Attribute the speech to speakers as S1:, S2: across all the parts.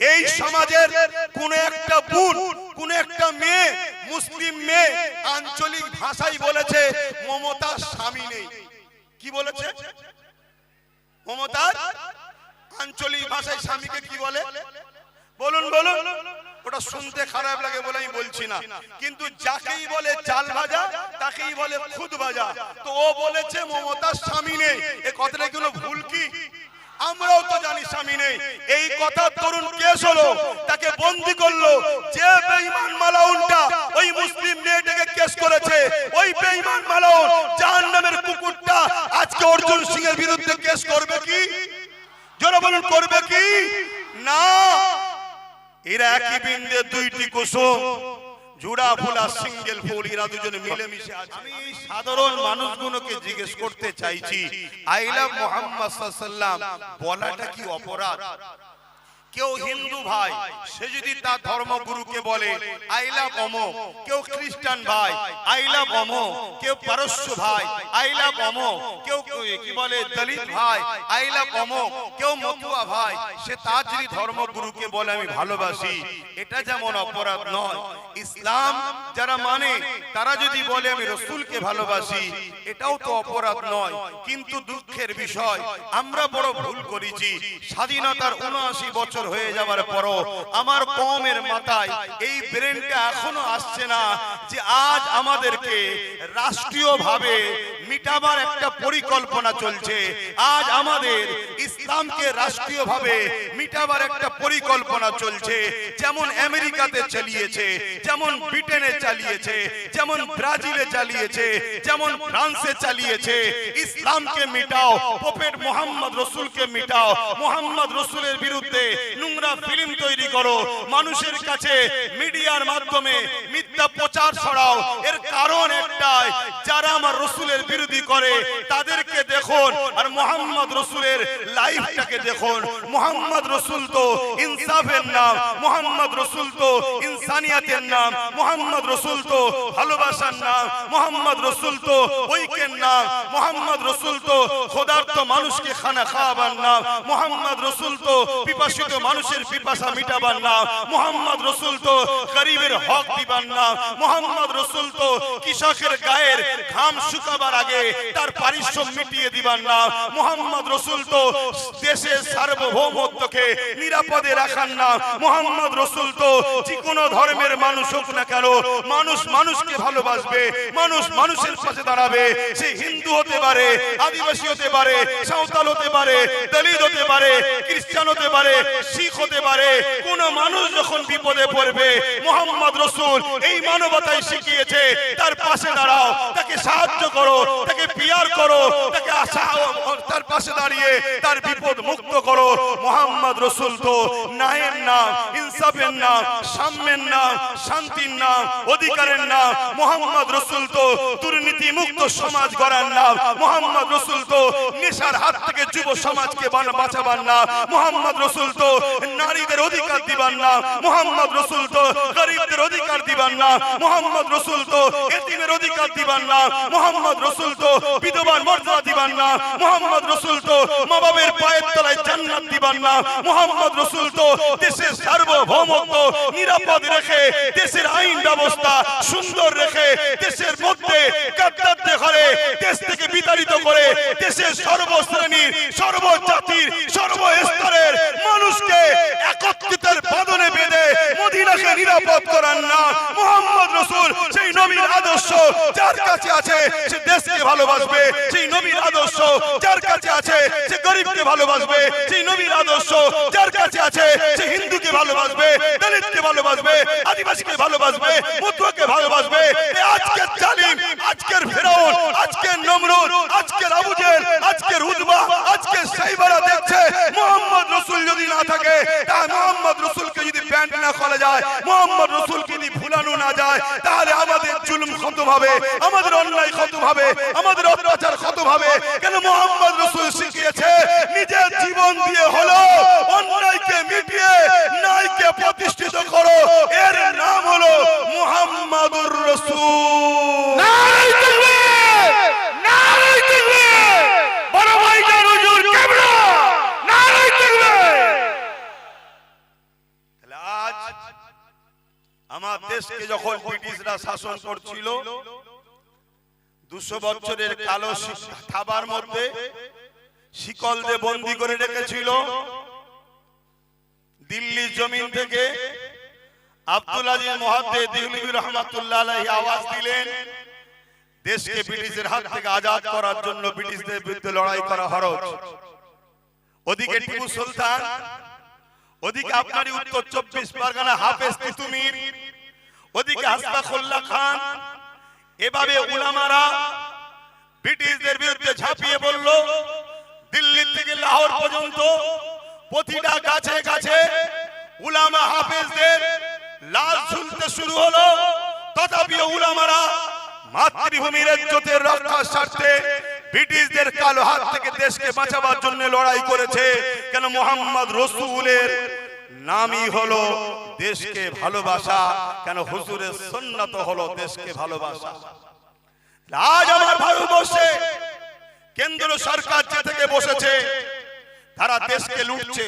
S1: এই সমাজের কোন একটা বোন কোন একটা মেয়ে, মুসলিম মেয়ে আঞ্চলিক ভাষাই বলেছে, মমতার স্বামী নেই। কি বলেছে? মমতার আঞ্চলিক ভাষায় স্বামীকে কি বলে? বলুন বলুন। ওটা শুনতে খারাপ লাগে বলে আমি বলছি না। কিন্তু যাকেই বলে চাল ভাজা, তাকেই বলে খুদ ভাজা। তো ও বলেছে মমতার স্বামী নেই। এ কথাটা কোনো ভুল কি? আমরাও তো জানি স্বামী নেই। এই কথা তরুণ কেস হলো, তাকে বন্দি করল। যে বেঈমান মালাউনটা ওই মুসলিম মেয়েটাকে কেস করেছে, ওই বেঈমান মালাউন জাহান্নামের কুকুরটা আজকে অর্জুন সিং এর বিরুদ্ধে কেস করবে কি? জোরে বলুন, করবে কি? না। এরা একই বিন্দে দুইটি কুসুম। জুড়া ফুলা সিঙ্গেল ফুল এরা দুজন মিলেমিশে আছে। আমি সাধারণ মানুষগুলোকে জিজ্ঞেস করতে চাইছি আই লাভ মোহাম্মদ সাল্লাম বলাটা কি অপরাধ? কেউ হিন্দু ভাই, সে যদি তার ধর্মগুরুকে বলে আই লাভ অমো কেউ খ্রিস্টান ভাই আই লাভ অমো কেউ পারস্য ভাই আই লাভ অমো কেউ কি বলে, দলিত ভাই আই লাভ অমো কেউ মতুয়া ভাই, সে তার যদি ধর্মগুরুকে বলে, আমি ভালোবাসি, এটা যেমন অপরাধ নয়। ইসলাম যারা মানে তারা যদি বলে, আমি রসুলকে ভালোবাসি, এটাও তো অপরাধ নয়। কিন্তু দুঃখের বিষয়, আমরা বড় ভুল করেছি। স্বাধীনতার উনআশি বছর হয়ে যাওয়ার পরও আমার কমের মাথায় এই ব্রেনটা এখনও আসছে না যে আজ আমাদেরকে রাষ্ট্রীয়ভাবে মিটাবার একটা পরিকল্পনা চলছে। আজ আমাদের ইসলামকে রাষ্ট্রীয়ভাবে মিটাবার একটা পরিকল্পনা চলছে। যেমন আমেরিকাতে চালিয়েছে, যেমন ব্রিটেনে চালিয়েছে, যেমন ব্রাজিলে চালিয়েছে, যেমন ফ্রান্সে চালিয়েছে। ইসলামকে মিটাও পোপেট মোহাম্মদ রসুলকে মিটাও। মোহাম্মদ রসুলের বিরুদ্ধে নোংরা ফিল্ম তৈরি করো। মানুষের কাছে মিডিয়ার মাধ্যমে মিথ্যা প্রচার ছড়াও। এর কারণ একটাই, যারা আমার রসুলের বিরোধী করে, তাদেরকে দেখুন। আর মোহাম্মদ রসুলের লাইফটাকে দেখুন। মোহাম্মদ রসুল তো ইনসাফের নাম, মোহাম্মদ রসুল তো ইনসানিয়াতের নাম, মোহাম্মদ রসুল তো ভালোবাসার নাম, মোহাম্মদ রসুল তো ঐক্যের নাম, মোহাম্মদ রসুল তো খোদার্থ মানুষকে খানা খাওয়াবার নাম, মোহাম্মদ রসুল তো পিপাসিত মানুষের পিপাসা মিটাবার নাম, মোহাম্মদ রসুল তো গরিবের হক দিবার নাম, মোহাম্মদ রসুল তো কৃষকের গায়ের ঘাম শুকাবার আগে তার পারিশ্রম মিটিয়ে দিবার নাম মোহাম্মদ রসুল তো দেশের সার্বভৌমত্বকে নিরাপদে রাখার নাম মোহাম্মদ রসুল তো যে কোনো ধর্মের মানুষ হোক না কেন, মানুষ মানুষকে ভালোবাসবে, মানুষ মানুষের পাশে দাঁড়াবে। সে হিন্দু হতে পারে, আদিবাসী হতে পারে, সাঁওতাল হতে পারে, দলিত হতে পারে, খ্রিস্টান হতে পারে, শিখ হতে পারে, কোন মানুষ যখন বিপদে পড়বে, মোহাম্মদ রসুল এই মানবতায় শিখিয়েছে, তার পাশে দাঁড়াও, তাকে সাহায্য করো তাকে পিয়ার করো, তাকে তার পাশে দাঁড়িয়ে তার বিপদ মুক্ত করো। মোহাম্মদ রসুল তো নায়ের নাম ইনসাফের নাম সাম্যের নাম শান্তির নাম অধিকারের নাম মোহাম্মদ রসুল তো দুর্নীতি মুক্ত সমাজ গড়ার নাম মোহাম্মদ রসুল তো নেশার হাত থেকে যুব সমাজকে বাঁচাবার নাম মোহাম্মদ রসুল তো নারীদের অধিকার দিবার না। মোহাম্মদ রসুল তো গরিবদের অধিকার দিবার না। মোহাম্মদ রসুল তো এতিমের অধিকার দিবার না। মোহাম্মদ রসুল তো বিধবার মর্যাদা দিবার না, মোহাম্মদ রসুল তো মা বাবের পায়ের তলায় জান্নাত দিবার না, মোহাম্মদ রসুল তো দেশের সার্বভৌমত্ব নিরাপদ রেখে, দেশের আইন ব্যবস্থা সুন্দর রেখে, দেশের মধ্যে গাদ্দারদের ঘরে, দেশ থেকে বিতাড়িত করে, দেশের সর্বশ্রেণীর, সর্বজাতির, সর্বস্তরের মানুষকে একত্রিতের বাঁধনে বেঁধে মদিনাকে নিরাপদ করার না, মোহাম্মদ রসুল সেই নবীর আদর্শ যার কাছে আছে, সে দেশকে ভালোবাসবে, সেই নবীর আদর্শ যার কাছে আছে, সে ভালোবাসবে, সেই নবীর আদর্শ যার কাছে আছে, সে ভালোবাসবে ভালোবাসবে, আদিবাসীকে ভালোবাসবে, মতুয়াকে ভালোবাসবে। আজকের জালিম, আজকের ফেরাউন, আজকের নমরুদ, আজকের আজকের উদবা আজকের সাইবারা দেখছে, মোহাম্মদ না করা যায়, মোহাম্মদ রসুলকে যদি ভুলানো না যায়, তাহলে আমাদের জুলুম খতম হবে আমাদের অন্যায় খতম হবে আমাদের অত্যাচার খতম হবে কেন মোহাম্মদ রসুল শিখিয়েছে? নিজের জীবন দিয়ে হলো অন্যায়কে মিটিয়ে ন্যায়কে প্রতিষ্ঠিত করো। এর নাম হলো মোহাম্মদুর রসুল
S2: নারাই তাকবীর! নারাই তাকবীর! বড় ভাইজান হুজুর কেবলা! নারাই তাকবীর!
S1: আমার দেশকে যখন ব্রিটিশরা শাসন করছিল, দুশো বছরের কালো থাবার মধ্যে শিকল দিয়ে বন্দি করে রেখেছিল। দিল্লি জমিন থেকে আব্দুল আজিজ মহাদ্দে দিহলিবি রহমাতুল্লাহ আওয়াজ দিলেন, দেশকে ব্রিটিশের হাত থেকে আজাদ করার জন্য ব্রিটিশদের বিরুদ্ধে লড়াই করা হরজ। ওদিকে টিপু সুলতান, ওদিকে আপনারই উত্তর চব্বিশ পরগনা হাফেজ তিতুমির ওদিকে হাসপাখুল্লাহ খান। এভাবে উলামারা ব্রিটিশদের বিরুদ্ধে ঝাঁপিয়ে পড়ল। দিল্লি থেকে লাহোর পর্যন্ত প্রতিটা গাছে গাছে উলামা হাফেজদের লাল ঝুলতে শুরু হলো। তথাপিও উলামারা মাতৃভূমির ইজ্জতের রক্ষার স্বার্থে ব্রিটিশদের কালো হাত থেকে দেশকে বাঁচাবার জন্য লড়াই করেছে। কেন মোহাম্মদ রসুলের নামই হলো দেশকে ভালোবাসা কেন হুজুরের সন্ন্যত হলো দেশকে ভালোবাসা। আজ আমার ভারতবর্ষে কেন্দ্র সরকার যে থেকে বসেছে তারা দেশকে লুটছে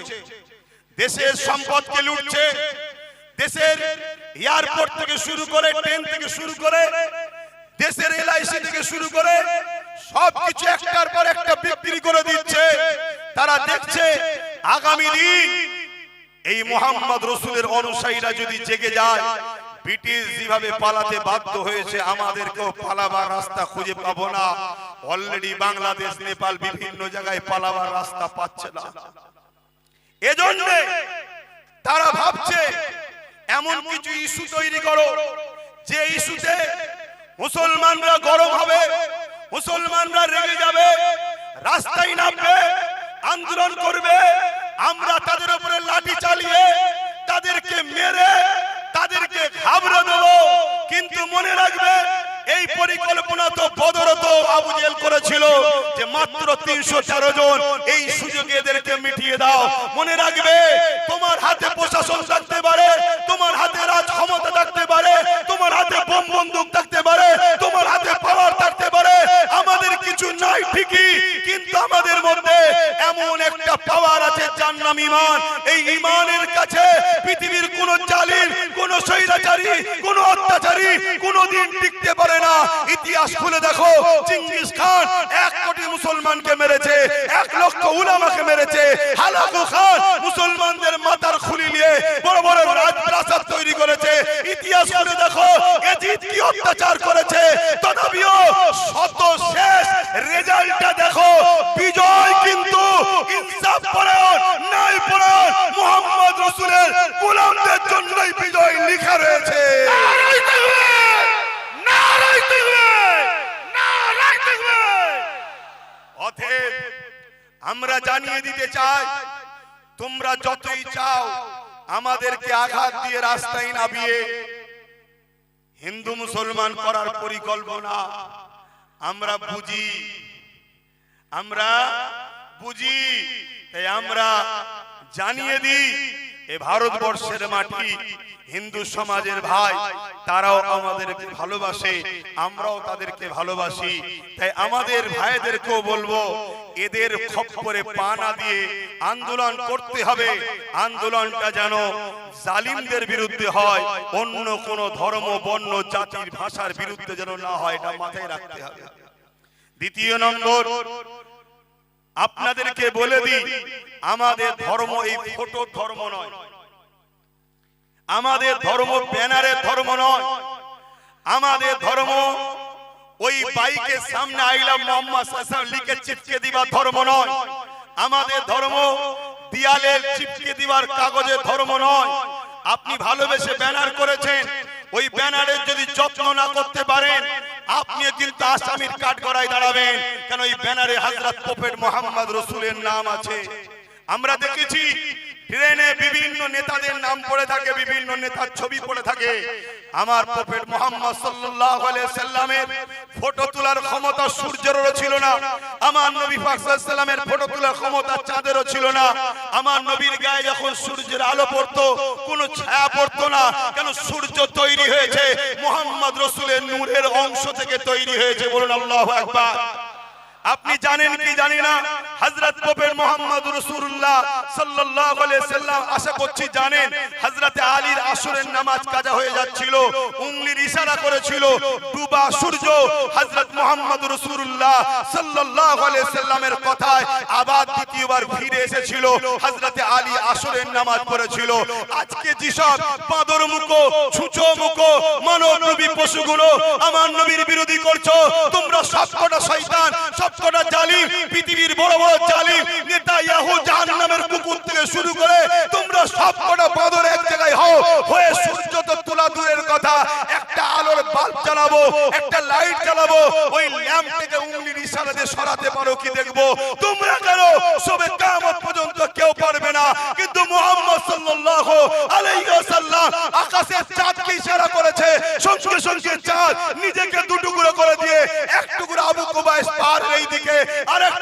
S1: দেশের সম্পদকে লুটছে দেশের এয়ারপোর্ট থেকে শুরু করে ট্রেন থেকে শুরু করে দেশের এলআইসি থেকে শুরু করে সবকিছু একটার পর একটা বিক্রি করে দিচ্ছে। তারা দেখছে আগামী দিন এই মোহাম্মদ রসুলের অনুসারীরা যদি জেগে যায়, ব্রিটিশ যেভাবে পালাতে বাধ্য হয়েছে, আমাদেরকেও পালাবার রাস্তা খুঁজে পাবো না। অলরেডি বাংলাদেশ, নেপাল বিভিন্ন জায়গায় পালাবার রাস্তা পাচ্ছে না। এজন্য তারা ভাবছে, এমন কিছু ইস্যু তৈরি করো, যে ইস্যুতে মুসলমানরা গরম হবে, মুসলমানরা রেগে যাবে, রাস্তায় নামবে, আন্দোলন করবে আমরা তাদের উপরে লাঠি চালিয়ে তাদেরকে মেরে, তাদেরকে ঘাবড়ে দেবো। কিন্তু মনে রাখবে, এই পরিকল্পনা তো বদরত আবু জেল করেছিল যে মাত্র তিনশো তেরো জন এই সুযোগে এদেরকে মিটিয়ে দাও। মনে রাখবে, তোমার হাতে প্রশাসন থাকতে পারে, তোমার হাতে রাজ ক্ষমতা থাকতে পারে, তোমার হাতে বোম বন্দুক থাকতে পারে, তোমার হাতে পাওয়ার থাকতে পারে আমাদের কিছু নাই ঠিকই, কিন্তু আমাদের মধ্যে এমন একটা পাওয়ার আছে, যার নাম ইমান। এই ইমানের কাছে পৃথিবীর জালিম, কোন মুসলমানদের মাথার খুলি নিয়ে বড় বড় রাজপ্রাসাদ তৈরি করেছে। ইতিহাস খুলে দেখো কি অত্যাচার করেছে? তথাপিও শত শেষ রেজাল্টটা দেখো, বিজয় কিন্তু ইনসাফ পরায়ণ নাই পরায়ণ, মোহাম্মদ রসুলের গোলামদের জন্যই বিজয় লিখা রয়েছে। অতএব আমরা জানিয়ে দিতে চাই তোমরা যতই চাও আমাদেরকে আঘাত দিয়ে রাস্তায় নামিয়ে হিন্দু মুসলমান করার পরিকল্পনা আমরা বুঝি। আমরা বুঝি। তাই আমরা জানিয়ে দিই এ ভারতবর্ষের মাটি হিন্দু সমাজের ভাই, তারাও আমাদেরকে ভালোবাসে, আমরাও তাদেরকে ভালোবাসি। তাই আমাদের ভাইদেরকেও বলব, এদের খপ্পরে পা না দিয়ে আন্দোলন করতে হবে। আন্দোলনটা যেন জালিমদের বিরুদ্ধে হয়, অন্য কোন ধর্ম, বর্ণ, জাতির ভাষার বিরুদ্ধে যেন না হয়, এটা মাথায় রাখতে হবে। দ্বিতীয় নম্বর আপনাদেরকে বলে দিই আমাদের ধর্ম এই ফটো ধর্ম নয়। আমাদের ধর্ম ব্যানারের ধর্ম নয়। আমাদের ধর্ম ওই বাইকের সামনে আইলাম মোহাম্মদ সাল্লাল্লাহু লিখে চিপকে দিবার ধর্ম নয়। আমাদের ধর্ম দিয়ালে চিপকে দিবার কাগজের ধর্ম নয়। আপনি ভালোবেসে ব্যানার করেছেন। ওই ব্যানারের যদি যত্ন না করতে পারেন আপনি কিন্তু আসামির কাঠ গড়ায় দাঁড়াবেন। কেন এই ব্যানারে হাজরত পোপেট মোহাম্মদ রসুলের নাম আছে? আমরা দেখেছি ট্রেনে বিভিন্ন নেতাদের নাম পড়ে থাকে, বিভিন্ন নেতার ছবি পড়ে থাকে। আমার প্রফেট মোহাম্মদ সাল্লামের ফটো তোলার ক্ষমতা সূর্যেরও ছিল না, আমার নবী পাক সাল্লামের ফটো তোলার ক্ষমতা চাঁদেরও ছিল না। আমার নবীর গায়ে যখন সূর্যের আলো পড়তো, কোনো ছায়া পড়তো না, কেন সূর্য তৈরি হয়েছে? মোহাম্মদ রসুলের নূরের অংশ থেকে তৈরি হয়েছে, বলুন আল্লাহু আপনি জানেন কি জানি না? হযরত প্রফেট মুহাম্মদ রাসূলুল্লাহ সাল্লাল্লাহু আলাইহি সাল্লাম আশা করছি জানেন হযরত আলীর আসরের নামাজ কাজা হয়ে যাচ্ছিল উংলির ইশারা করেছিল, ডুবা সূর্য হযরত মুহাম্মদ রাসূলুল্লাহ সাল্লাল্লাহু আলাইহি সাল্লামের কথায় আবার দ্বিতীয়বার ফিরে এসেছিল, হযরত আলী আসরের নামাজ পড়েছিল। আজকে যেসব পাদর মুখো, ছুঁচো মুখো, মানব নবী পশুগুলো আমার নবীর বিরোধী করছ, তোমরা সবকটা শয়তান, সবকটা জালিম, পৃথিবীর বড় বড় কেউ পারবে না। কিন্তু মুহাম্মদ সাল্লাল্লাহু আলাইহি ওয়াসাল্লাম করেছে। সঙ্গে সঙ্গে চাঁদ নিজেকে দুটুকরো করে দিয়ে এক টুকরো আবু কুবাইস এই দিকে আর এক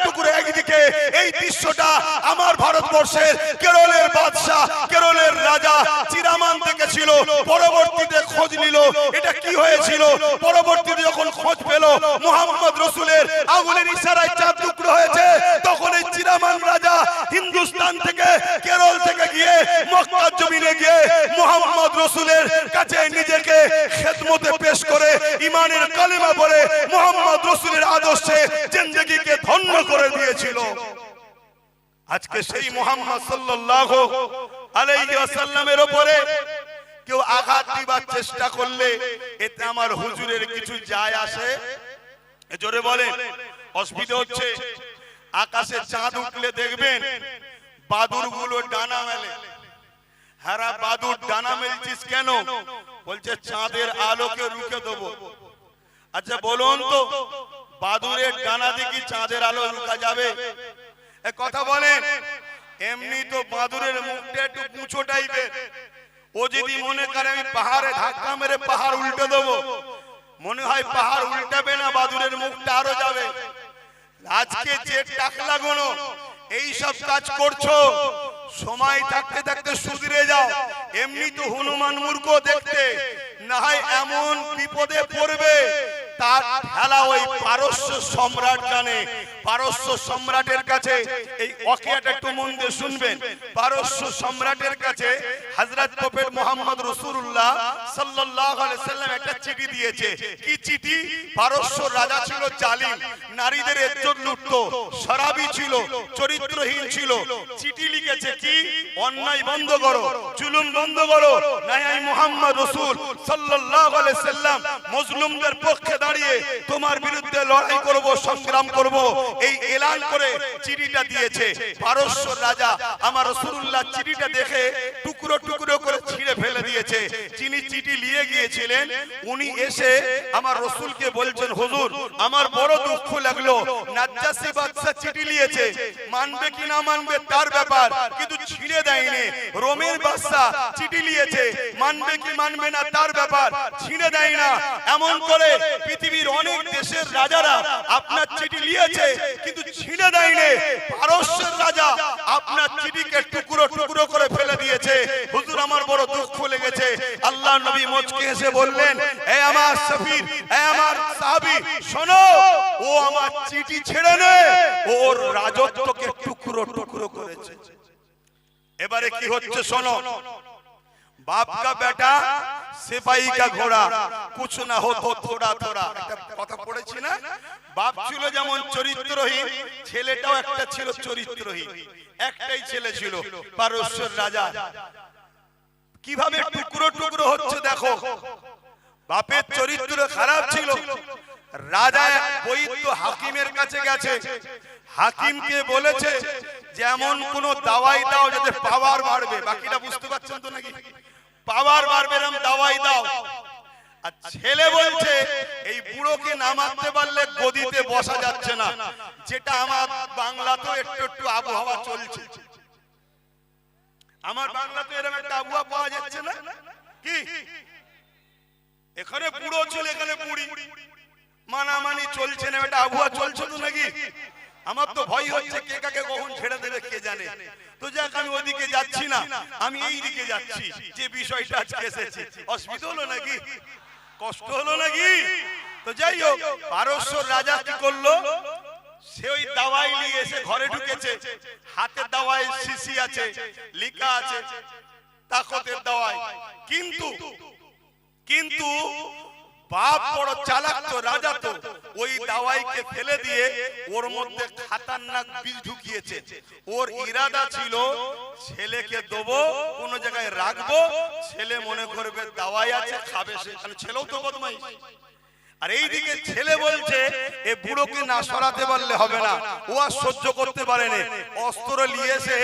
S1: দৃশ্যটা আমার ভারতবর্ষের কেরলের বাদশাহ, কেরলের রাজা চিরামান দেখেছিল পরবর্তীতে খোঁজ নিল, এটা কি হয়েছিল? পরবর্তীতে যখন খোঁজ পেল, মুহাম্মদ রসুলের আগুনের ইশারায় চাঁদ টুকরো হয়েছে। তখন এই চিরামান রাজা হিন্দুস্তান থেকে, কেরল থেকে গিয়ে মক্কার জমিনে গিয়ে মুহাম্মদ রসুলের কাছে নিজেকে খেদমতে পেশ করে ইমানের কালেমা পড়ে মুহাম্মদ রসুলের আদর্শে জিন্দগিকে ধন্য করে দিয়েছিল। আজকে সেই মুহাম্মদ সাল্লাল্লাহু আলাইহি ওয়াসাল্লামের উপরে কেউ আঘাত দিবার চেষ্টা করলে এতে আমার হুজুরের কিছু যায় আসে? এ জোরে বলেন অসুবিধা হচ্ছে। আকাশে চাঁদ উঠলে দেখবেন বাদুরগুলো ডানা মেলে। হারা বাদুর ডানা মেলছিস কেন? বলছে চাঁদের আলোকে রুখে দেবো। আচ্ছা বলুন তো বাদুরের ডানা দিয়ে কি চাঁদের আলো রুখা যাবে? কথা বলেন। এমনি তো বাঁদুরের মুখটা একটু পুঁচো টাইপের। ও যদি মনে করে আমি পাহাড়ে ধাক্কা মেরে পাহাড় উল্টে দেবো। মনে হয় পাহাড় উল্টাবে না বাদুরের মুখটা আরও যাবে। আজকে যে টাক লাগানো এই সব কাজ করছ। সময় থাকতে থাকতে সুধরে যাও। এমনি তো হনুমান মূর্খ দেখতে। না হয় এমন বিপদে পড়বে। তার খেলা ওই পারস্য সম্রাট জানে। পারস্য সম্রাটের কাছে এই অকিয়াটা একটু মন দিয়ে শুনবেন। পারস্য সম্রাটের কাছে হযরত প্রফেট মোহাম্মদ রাসূলুল্লাহ সাল্লাল্লাহু আলাইহি সাল্লাম একটা চিঠি দিয়েছে। কি চিঠি? পারস্য রাজা ছিল জালিম, নারীদের লুটতো, শরাবী ছিল, চরিত্রহীন ছিল। চিঠি লিখেছে কি? অন্যায় বন্ধ করো, জুলুম বন্ধ করো আমি মুহাম্মদ রাসূল সাল্লাল্লাহু আলাইহি সাল্লাম মজলুমদের পক্ষে দাঁড়িয়ে তোমার বিরুদ্ধে লড়াই করব, সংগ্রাম করব। এই এলান করে চিঠিটা দিয়েছে। পারস্য রাজা আমার রাসূলুল্লাহ চিঠিটা দেখে টুকরো টুকরো করে ছিঁড়ে ফেলে দিয়েছে। যিনি চিঠি নিয়ে গিয়েছিলেন, উনি এসে আমার রসুলকে বলছেন, হুজুর, আমার বড় দুঃখ লাগল। নাজ্জাসি বাদশা চিঠি নিয়েছে মানবে কি না মানবে তার ব্যাপার কিন্তু ছিঁড়ে দেয়নি। রোমের বাদশা চিঠি নিয়েছে মানবে কি মানবে না তার ব্যাপার ছিঁড়ে দেয় না। এমন করে পৃথিবীর অনেক দেশের রাজারা আপনার চিঠি নিয়েছে কিন্তু ছিঁড়ে দেয়নি। পারস্যের রাজা আপনার চিঠিকে টুকরো টুকরো করে ফেলে দিয়েছে। হুজুর আমার বড় দুঃখ লেগেছে। আল্লাহ নবী মুচকে এসে বললেন এ আমার সফির এ আমার সাহাবী শোনো ও আমার চিঠি ছেড়ে নে। ওর রাজত্বকে টুকরো টুকরো করেছে। এবারে কি হচ্ছে শোনো? বাপ কা বেটা সেপাই কা ঘোড়া কিছু না হতো থোড়া থোড়া একটা কথা পড়েছি না? বাপ ছিল যেমন চরিত্রহীন ছেলেটাও একটা ছিল চরিত্রহীন। একটাই ছেলে ছিল পারস্যের রাজা। কীভাবে টুকরো টুকরো হচ্ছে দেখো। বাপের চরিত্র খারাপ ছিল। রাজা বৈদ্য হাকিমের কাছে গেছে। হাকিমকে বলেছে যেমন কোন দাওয়াই দাও যাতে পাওয়ার বাড়বে। বাকিটা বুঝতে পারছেন তো নাকি? পাওয়ার বাড়বে এরম দাওয়াই দাও। আর ছেলে বলছে, এই বুড়োকে নামাতে পারলে গদিতে বসা যাচ্ছে না। যেটা আমার বাংলাতেও একটু একটু আবহাওয়া চলছে। আমার বাংলাতে এরকম একটা আবহাওয়া পাওয়া যাচ্ছে না? কি? এখানে বুড়ো ছিল, এখানে বুড়ি। মানামানি চলছে না এটা আবহাওয়া চলছে তো নাকি? আমার তো ভয় হচ্ছে কে কাকে কখন ছেড়ে দেবে কে জানে। তো যাক আমি ওদিকে যাচ্ছি না। আমি এই দিকে যাচ্ছি। যে বিষয়টা আজকে এসেছে। অসুবিধা হলো নাকি? কষ্ট হলো নাকি? তো যাই হোক পারস্য রাজা কি করল? সে ওই দাওয়াই নিয়ে এসে ঘরে ঢুকেছে। হাতে দাওয়াই শিশি আছে লিখা আছে তাকতের দাওয়াই কিন্তু কিন্তু বাপ বড় চালাক তো, রাজা তো। ওই দাওয়াইকে ফেলে দিয়ে ওর মধ্যে খাতারনাক বীজ ঢুকিয়েছে। ওর ইরাদা ছিল, ছেলেকে দেবো, কোন জায়গায় রাখব, ছেলে মনে করবে দাওয়াই আছে, খাবে সেখানে ছেলেও তো বদমাই আর এইদিকে ছেলে বলছে এ বুড়োকে না সরাতে পারলে হবে না। ও আর সহ্য করতে পারেনি। অস্ত্র নিয়ে এসে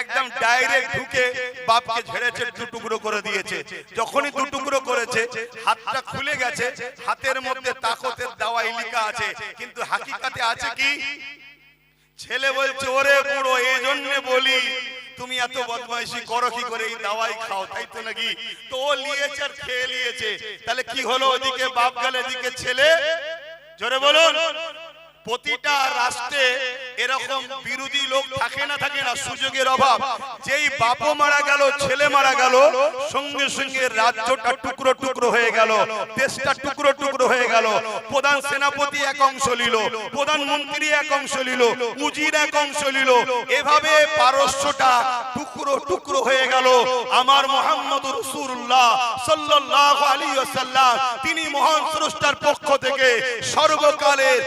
S1: একদম ডাইরেক্ট ঢুকে বাপকে ঝেড়েছে দু টুকরো করে দিয়েছে। যখনই দু টুকরো করেছে হাতটা খুলে গেছে হাতের মধ্যে তাকতের দাওয়াই লিখা আছে। কিন্তু হাকিকাতে আছে কি? ছেলে বলছে ওরে বুড়ো এই জন্য বলি তুমি এত বদমাইশি করো কি করে? এই দাওয়াই খাও, তাই তো নাকি? তো ও নিয়েছে আর খেয়ে নিয়েছে তাহলে কি হলো? ওদিকে বাপ গেল, এদিকে ছেলে? জোরে বলুন। প্রতিটা রাষ্ট্রে এরকম বিরোধী লোক থাকে না থাকে না সুযোগের অভাব। যেই বাপও মারা গেল ছেলে মারা গেল সঙ্গে সঙ্গে রাজ্যটা টুকরো টুকরো হয়ে গেল দেশটা টুকরো টুকরো হয়ে গেল প্রধান সেনাপতি এক অংশ নিল প্রধানমন্ত্রী এক অংশ নিল উজির এক অংশ নিল এভাবে পারস্যটা টুকরো টুকরো হয়ে গেল। আমার মোহাম্মদ রসুল্লাহ সাল্লাল্লাহু আলাইহি ওয়াসাল্লাম তিনি মহান স্রষ্টার পক্ষ থেকে সর্বকালের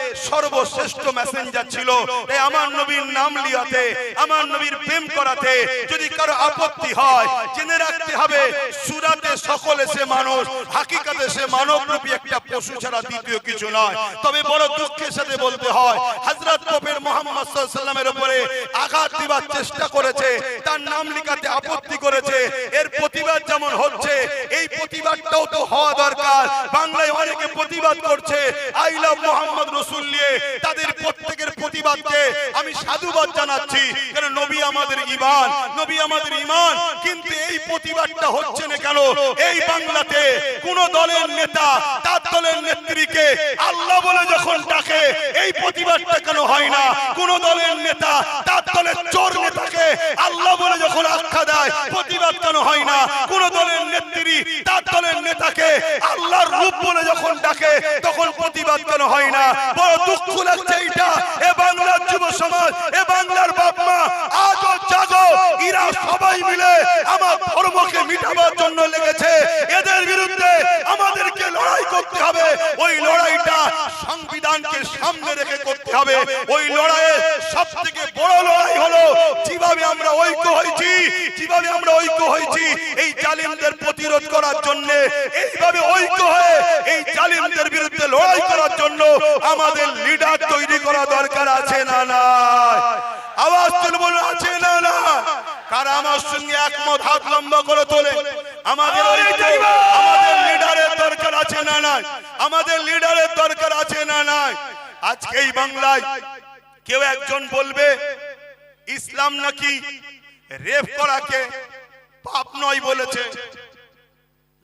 S1: সর্বশ্রেষ্ঠ মেসেঞ্জার ছিল। তাই আমার নবীর নাম লিয়াতে, আমার নবীর প্রেম করাতে। যদি কারও আপত্তি হয়, জেনে রাখতে হবে, সুরাতে সকলে সে মানুষ, হাকিকাতে সে মানব রূপী একটা পশু ছাড়া দ্বিতীয় কিছু নয়। তবে বড় দুঃখের সাথে বলতে হয়, হযরত নবীর মুহাম্মদ সাল্লামের উপরে আঘাত দিবার চেষ্টা করেছে, তার নাম লিখাতে আপত্তি করেছে। এর প্রতিবাদ যেমন হচ্ছে, এই প্রতিবাদটাও তো হওয়া দরকার। বাংলায় অনেকে প্রতিবাদ করছে, আই লাভ মোহাম্মদ রসুল নিয়ে। তাদের প্রত্যেকের প্রতিবাদকে আমি সাধুবাদ জানাচ্ছি। কারণ নবী আমাদের ইমান নবী আমাদের ইমান কিন্তু এই প্রতিবাদটা হচ্ছে না কেন? এই বাংলাতে কোন দলের নেতা তার দলের নেত্রীকে আল্লাহ বলে যখন ডাকে, এই প্রতিবাদটা কেন হয় না? কোন দলের নেতা তার দলের চোর নেতাকে আল্লাহ বলে যখন আখ্যা দেয়, প্রতিবাদ কেন হয় না? কোন দলের নেত্রী তার দলের নেতাকে আল্লাহর রূপ বলে যখন ডাকে, তখন প্রতিবাদ কেন হয় না? বড় দুঃখ লাগছে এইটা এ বাংলার যুব সমাজ, এ বাংলার বাপ মা। আজও জাগো, এরা সবাই মিলে আমার ধর্মকে মিটাবার জন্য লেগেছে। এদের বিরুদ্ধে আমাদেরকে লড়াই করতে হবে। ওই লড়াইটা সংবিধানকে সামনে রেখে করতে হবে। ওই লড়াইয়ে সব থেকে বড় লড়াই হলো যেভাবে আমরা ঐক্য হয়েছি, যেভাবে আমরা ঐক্য হয়েছি এই জালিমদের প্রতিরোধ করার জন্য। এইভাবে ঐক্য হয়ে এই জালিমদের বিরুদ্ধে লড়াই করার জন্য আমাদের লিডার তৈরি করা দরকার আছে না না আওয়াজ তুলব আছে না না কারা আমার সঙ্গে একমত হাত লম্বা করে তোলে আমাদের আমাদের লিডারের দরকার আছে না নাই? আমাদের লিডারের দরকার আছে না নাই? আজকে এই বাংলায় কেউ একজন বলবে ইসলাম নাকি রেপ করাকে পাপ নয় বলেছে?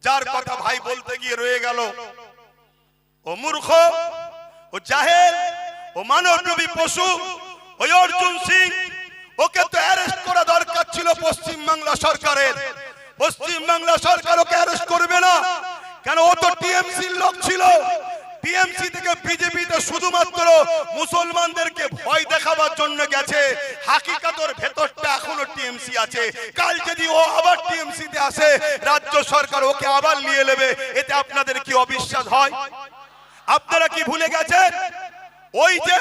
S1: যার কথা ভাই বলতে গিয়ে রয়ে গেল। ও মূর্খ ও জাহেল ও মানবী পশু ওই অর্জুন সিং, ওকে তো অ্যারেস্ট করা দরকার ছিল পশ্চিম বাংলা সরকারের। পশ্চিম বাংলা সরকার ওকে অ্যারেস্ট করবে না। কেন? ও তো টিএমসির লোক ছিল। টিএমসি থেকে বিজেপিতে শুধুমাত্র মুসলমানদেরকে ভয় দেখাবার জন্য গেছে। হাকিকাতর ভেতরটা এখনও টিএমসি আছে। কাল যদি ও আবার টিএমসি তে আসে, রাজ্য সরকার ওকে আবার নিয়ে নেবে। এতে আপনাদের কি অবিশ্বাস হয়? আপনারা কি ভুলে গেছেন? ওই যে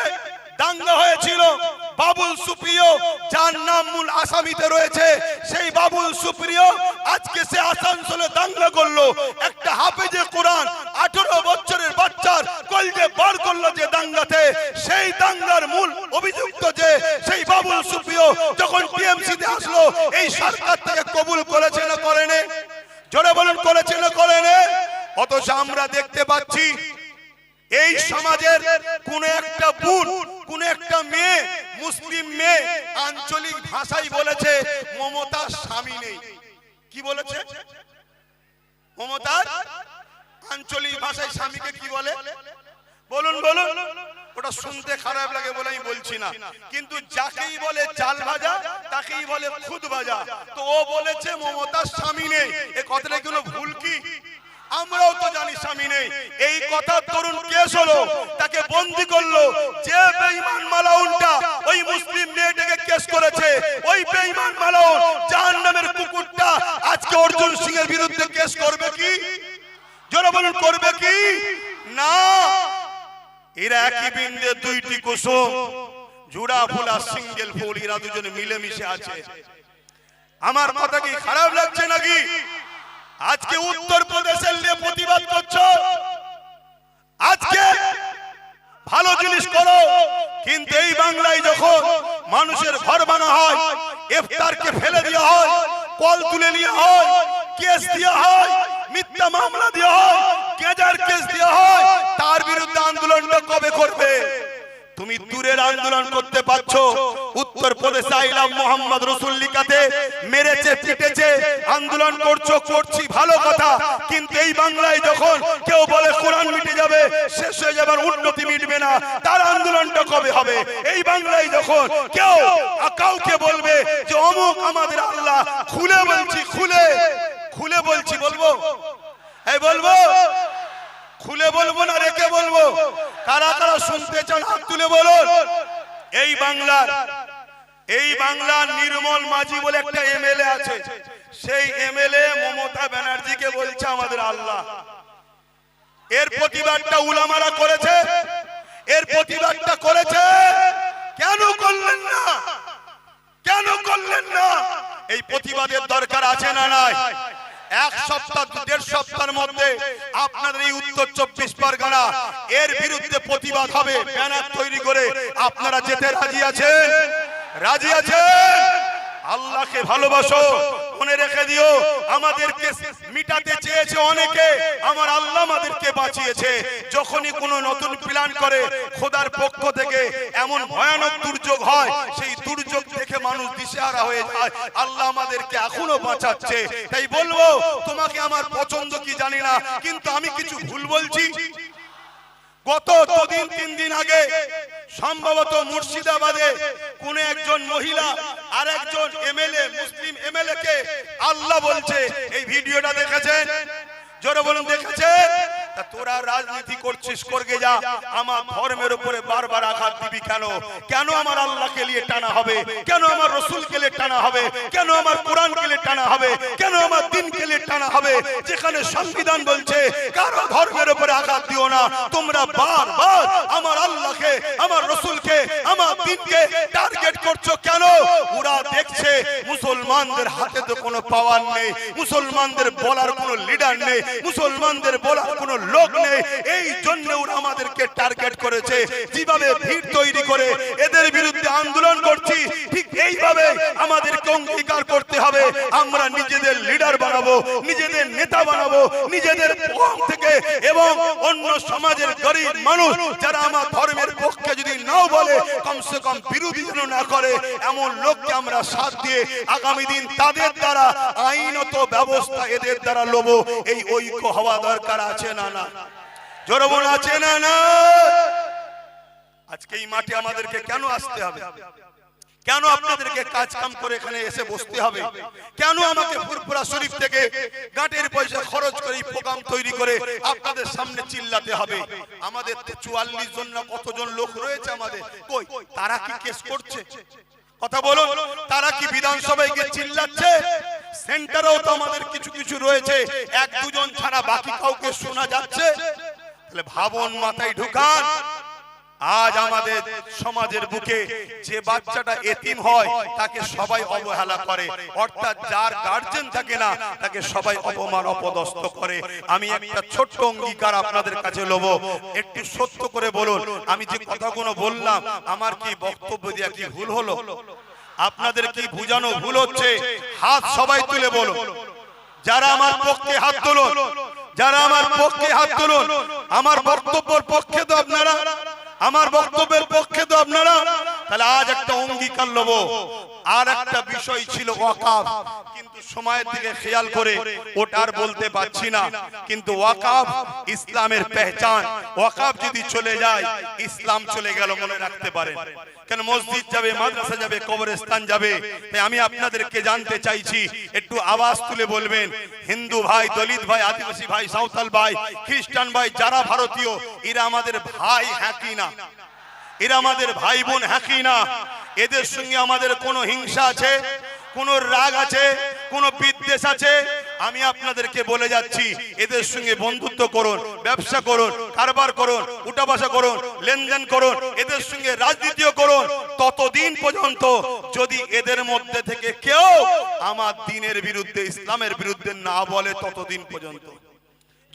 S1: দাঙ্গা হয়েছিল। বাবুল সুপ্রিয়, যার নাম মূল আসামিতে রয়েছে, সেই বাবুল সুপ্রিয় আজকে সে আসানসোলে দাঙ্গা করল। একটা হাফেজে কোরআন আঠারো বছরের বাচ্চার কলজে বার করল যে দাঙ্গাতে। সেই দাঙ্গার মূল অভিযুক্ত যে, সেই বাবুল সুপ্রিয় যখন টিএমসি তে আসলো, এই সরকার থেকে কবুল করেছে না করেনি? জোরে বলুন, করেছে না করেনি? অথচ আমরা দেখতে পাচ্ছি এই সমাজের কোন একটা বোন কোন একটা মেয়ে, মুসলিম মেয়ে আঞ্চলিক ভাষায় বলেছে, মমতার স্বামী নেই। কি বলেছে? মমতার আঞ্চলিক ভাষায় স্বামীকে কি বলে? বলুন বলুন। ওটা শুনতে খারাপ লাগে বলে আমি বলছি না। কিন্তু যাকেই বলে চাল ভাজা, তাকেই বলে খুদ ভাজা। তো ও বলেছে মমতার স্বামী নেই। এ কথাটা কোনো ভুল কি? আমরাও তো জানি স্বামী নেই। এই কথা তরুণ কেস হলো, তাকে বন্দি করল। যে বেঈমান মালাউনটা ওই মুসলিম মেয়েটাকে কেস করেছে, ওই বেঈমান মালাউন জাহান্নামের কুকুরটা আজকে অর্জুন সিং এর বিরুদ্ধে কেস করবে কি? জোরে বলুন, করবে কি? না। এরা একই বিন্দে দুইটি কুসুম, জুড়া, ফুল, সিঙ্গেল ফুল, এরা দুজনে মিলেমিশে আছে। আমার কথা কি খারাপ লাগছে নাকি? আজকে উত্তর প্রদেশের নিয়ে প্রতিবাদ করছ? আজকে ভালো জিনিস করো। কিন্তু এই বাংলায় যখন মানুষের ঘর ভাঙা হয় ইফতারকে ফেলে দেওয়া হয় কল তুলে নেওয়া হয় কেস দেওয়া হয় মিথ্যা মামলা দেওয়া হয় কেজার কেস দেওয়া হয় তার বিরুদ্ধে আন্দোলনটা কবে করবে? তুমি দূরের আন্দোলন করতে পারছ। উত্তর প্রদেশে আইলাম মোহাম্মদ রসুল লিকাতে মেরেছে, পিটেছে, আন্দোলন করছ, করছি, ভালো কথা। কিন্তু এই বাংলায় যখন কেউ বলে কোরআন মিটে যাবে, শেষ হয়ে যাবার উন্নতি মিটবে না। তার আন্দোলনটা কবে হবে? এই বাংলায় যখন কেউ কাউকে বলবে যে, অমুক আমাদের আল্লাহ, খুলে বলছি, খুলে খুলে বলছি, বলব? এই বলব খুলে বলব না, রেখে বলব? কারা কারা শুনতে চান, হাত তুলে বলুন। এই বাংলার এই বাংলার নির্মল মাঝি বলে একটা এমএলএ আছে। সেই এমএলএ মমতা ব্যানার্জিকে বলছে আমাদের আল্লাহ। এর প্রতিবাদটা উলামারা করেছে, এর প্রতিবাদটা করেছে। কেন করলেন না? কেন করলেন না? এই প্রতিবাদের দরকার আছে না নাই? এক সপ্তাহ দেড় সপ্তাহের মধ্যে আপনাদের এই উত্তর চব্বিশ পরগনা, এর বিরুদ্ধে প্রতিবাদ হবে, ব্যানার তৈরি করে আপনারা যেতে রাজি আছেন? রাজি আছেন? আল্লাহকে ভালোবাসো। মনে রেখে দিও, আমাদেরকে মিটাতে চেয়েছে অনেকে, আমার আল্লাহ আমাদেরকে বাঁচিয়েছে। যখনই কোনো নতুন প্ল্যান করে, খোদার পক্ষ থেকে এমন ভয়ানক দুর্যোগ হয়, সেই দুর্যোগ দেখে মানুষ দিশেহারা হয়ে যায়। আল্লাহ আমাদেরকে এখনও বাঁচাচ্ছে। তাই বলব, তোমাকে আমার পছন্দ কি জানি না, কিন্তু আমি কিছু ভুল বলছি। গত দুদিন, তিন দিন আগে সম্ভবত মুর্শিদাবাদে কোন একজন মহিলা আর একজন এমএলএ, মুসলিম এমএলএ কে আল্লাহ বলছে। এই ভিডিওটা দেখেছেন? জোরে বলুন, দেখেছেন? তোরা রাজনীতি করছিস, করগে যা। আমার ধর্মের উপরে বারবার আঘাত দিবি কেন? কেন আমার আল্লাহকে নিয়ে টানা হবে? কেন আমার রসুলকে নিয়ে টানা হবে? কেন আমার কোরআনকে নিয়ে টানা হবে? কেন আমার দিনকে নিয়ে টানা হবে? যেখানে সংবিধান বলছে, কারও ধর্মের উপরে আঘাত দিও না। তোমরা বারবার আমার আল্লাহকে, আমার রসুলকে, আমার দিনকে টার্গেট করছ কেন? ওরা দেখছে মুসলমানদের হাতে তো কোনো পাওয়ার নেই। মুসলমানদের বলার কোনো লিডার নেই। মুসলমানদের বলার কোনো লোক নেই এই জন্য আমাদেরকে টার্গেট করেছে। যেভাবে ভিড় তৈরি করে এদের বিরুদ্ধে আন্দোলন করছি, ঠিক এইভাবে আমাদেরকে অঙ্গীকার করতে হবে। আমরা নিজেদের লিডার বানাবো, নিজেদের নেতা বানাবো, নিজেদের পক্ষ থেকে এবং অন্য সমাজের গরিব মানুষ যারা আমার ধর্মের পক্ষে যদি নাও বলে, কমসে কম বিরোধী না করে, এমন লোককে আমরা সাথ দিয়ে আগামী দিন তাদের দ্বারা আইনত ব্যবস্থা এদের দ্বারা লোবো। এই ঐক্য হওয়া দরকার আছে না? না। জোরবন আছে না না? আজকে এই মাঠে আমাদেরকে কেন আসতে হবে? কেন আপনাদেরকে কাজ কাম করে এখানে এসে বসতে হবে? কেন আমাকে শরীফ থেকে গাঁটের পয়সা খরচ করে প্রোগ্রাম তৈরি করে আপনাদের সামনে চিল্লাতে হবে? আমাদের চুয়াল্লিশ জন না কতজন লোক রয়েছে আমাদের? কই, তারা কি কেস করছে? কথা বলুন, তারা কি বিধানসভায় গিয়ে চিল্লাচ্ছে? সেন্টারেও তো আমাদের কিছু কিছু রয়েছে, এক দুজন ছাড়া বাকি কাউকে শোনা যাচ্ছে। তাহলে ভাবন মাথায় ঢুকান। আজ আমাদের সমাজের বুকে যে বাচ্চাটা এতিম হয়, তাকে সবাই অবহেলা করে। অর্থাৎ যার গার্জেন থাকে না, তাকে সবাই অপমান, অপদস্থ করে। আমি একটা ছোট্ট অঙ্গীকার আপনাদের কাছে লোব। একটু সত্য করে বলুন, আমি যে কথাগুলো বললাম, আমার কি বক্তব্য দিয়া কি ভুল হলো? আপনাদের কি বুঝানো ভুল হচ্ছে? হাত সবাই তুলে বলুন। যারা আমার পক্ষে হাত তুলুন, যারা আমার পক্ষে হাত তুলুন, আমার বক্তব্যের পক্ষে তো আপনারা আমার বক্তব্যের পক্ষে তো আপনারা তাহলে আজ একটা অঙ্গীকার লব আর একটা বিষয় ছিল ওয়াকাফ। কিন্তু সময়ের দিকে খেয়াল করে ওটা আর বলতে পারছি না। কিন্তু ওয়াকাফ ইসলামের পেহচান। ওয়াকাফ যদি চলে যায়, ইসলাম চলে গেল মনে রাখতে পারেন। কেন মসজিদ যাবে, মাদ্রাসা যাবে, কবরস্থান যাবে? তাই আমি আপনাদেরকে জানতে চাইছি, একটু আওয়াজ তুলে বলবেন। হিন্দু ভাই, দলিত ভাই, আদিবাসী ভাই, সাঁওতাল ভাই, খ্রিস্টান ভাই, যারা ভারতীয়, এরা আমাদের ভাই হ্যাঁ কি না? এরা আমাদের ভাই বোন হ্যাঁ না। এদের সঙ্গে আমাদের কোনো হিংসা আছে, কোন রাগ আছে, কোন বিদ্বেষ আছে। আমি আপনাদেরকে বলে যাচ্ছি, এদের সঙ্গে বন্ধুত্ব করুন, ব্যবসা করুন, কারবার করুন, উঠাবাসা করুন, লেনদেন করুন, এদের সঙ্গে রাজনীতিও করুন। ততদিন পর্যন্ত যদি এদের মধ্যে থেকে কেউ আমার দিনের বিরুদ্ধে, ইসলামের বিরুদ্ধে না বলে, ততদিন পর্যন্ত।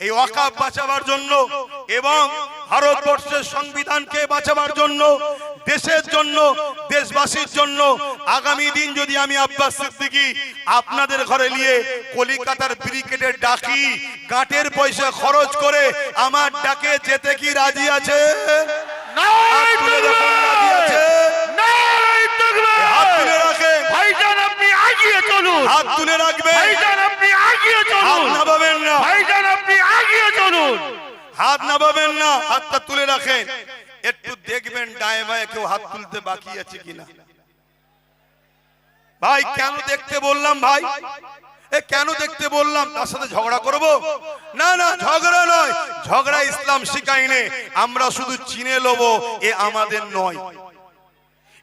S1: এই ওয়াকাব বাঁচাবার জন্য এবং ভারতবর্ষের সংবিধানকে বাঁচাবার জন্য দেশের জন্য দেশবাসীর জন্য আগামী দিন যদি আমি আব্বাস সিদ্দিকী আপনাদের ঘরে নিয়ে কলিকাতার ব্রিগেডের ডাকি গাঁটের পয়সা খরচ করে আমার ডাকে যেতে কি রাজি আছে?
S2: নারাই
S1: হাত তুলে দেখুন, রাজি আছে
S2: নারাই তাকবীর!
S1: হাত তুলে রাখেন
S2: ভাইজান আগিয়ে চলুন।
S1: হাত তুলে রাখবেন
S2: ভাইজান আপনি
S1: হাত
S2: চলুন।
S1: নামাবেন না।
S2: ভাইজান আপনি আগিয়ে চলুন।
S1: হাত নামাবেন না হাতটা তুলে রাখেন। একটু দেখবেন ডায়ে বায়ে কেউ হাত তুলতে বাকি আছে কিনা। ভাই কেন দেখতে বললাম ভাই? এ কেন দেখতে বললাম? তার সাথে ঝগড়া করব? না না ঝগড়া নয়। ঝগড়া ইসলাম শিখাইনে আমরা শুধু চিনে লব এ আমাদের নয়।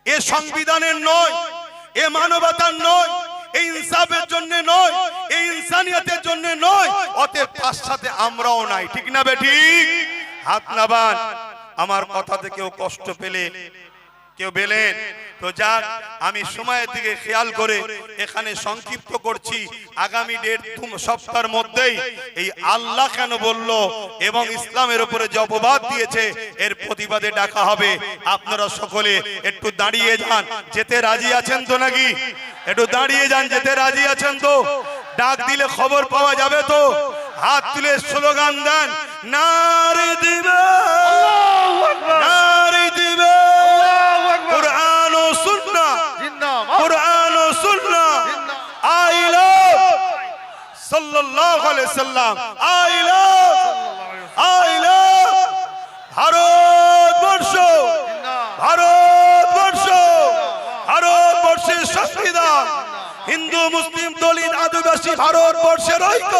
S1: এ সংবিধানের নয় এ মানবতার নয়। এই ইনসাফের জন্য নয়, এই ইনসানিয়তের জন্য নয়, অতএব তার সাথে আমরাও নাই, ঠিক না বেটি হাত নাবান আমার কথাতে কেউ কষ্ট পেলে, কেউ পেলেন তো যাক, আমি সময়ের দিকে খেয়াল করে এখানে সংক্ষিপ্ত করছি, আগামী ডেট সপ্তাহের মধ্যেই এই আল্লাহ কেন বলল এবং ইসলামের উপরে যে অপবাদ দিয়েছে, এর প্রতিবাদে ডাকা হবে। আপনারা সকলে একটু দাঁড়িয়ে যান, যেতে রাজি আছেন তো নাকি? একটু দাঁড়িয়ে যান যেতে রাজি আছেন তো? ডাক দিলে খবর পাওয়া যাবে তো? হাত তুলে স্লোগান দেন নারে দিবে। নারে দিবে। কোরআন ও সুন্নাহ। কোরআন ও সুন্নাহ। I love. সাল্লাল্লাহু আলাইহি সাল্লাম। I love. I love. Bharatvarsha. Bharatvarsha ভারতবর্ষের হিন্দু, মুসলিম, দলিত, আদিবাসী ভারতবর্ষের ঐক্য।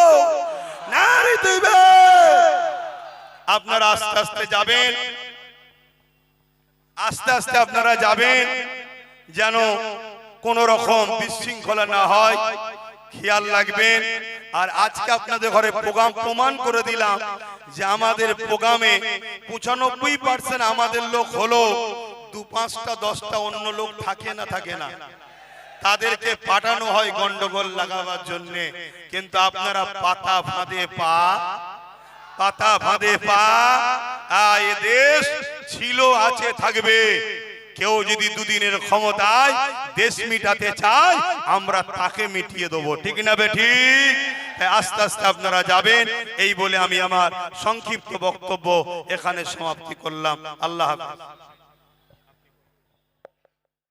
S1: আপনারা আস্তে আস্তে যাবেন। আস্তে আস্তে আপনারা যাবেন। যেন কোন রকম বিশৃঙ্খলা না হয়। খেয়াল রাখবেন। আর আজকে আপনাদের ঘরে প্রোগ্রাম প্রমাণ করে দিলাম যে আমাদের প্রোগ্রামে পঁচানব্বই পার্সেন্ট আমাদের লোক হলো দু পাঁচটা, দশটা অন্য লোক থাকে না থাকে না। তাদেরকে পাঠানো হয় গন্ডগোল লাগাবার জন্য। কিন্তু আপনারা পাতা ফাঁদে পা, পাতা ফাঁদে পা এ দেশ ছিল, আছে, থাকবে। কেউ যদি দুদিনের ক্ষমতায় দেশ মিটাতে চায়, আমরা তাকে মিটিয়ে দেবো। ঠিক না বে ঠিক? আস্তে আস্তে আপনারা যাবেন। এই বলে আমি আমার সংক্ষিপ্ত বক্তব্য এখানে সমাপ্তি করলাম। আল্লাহ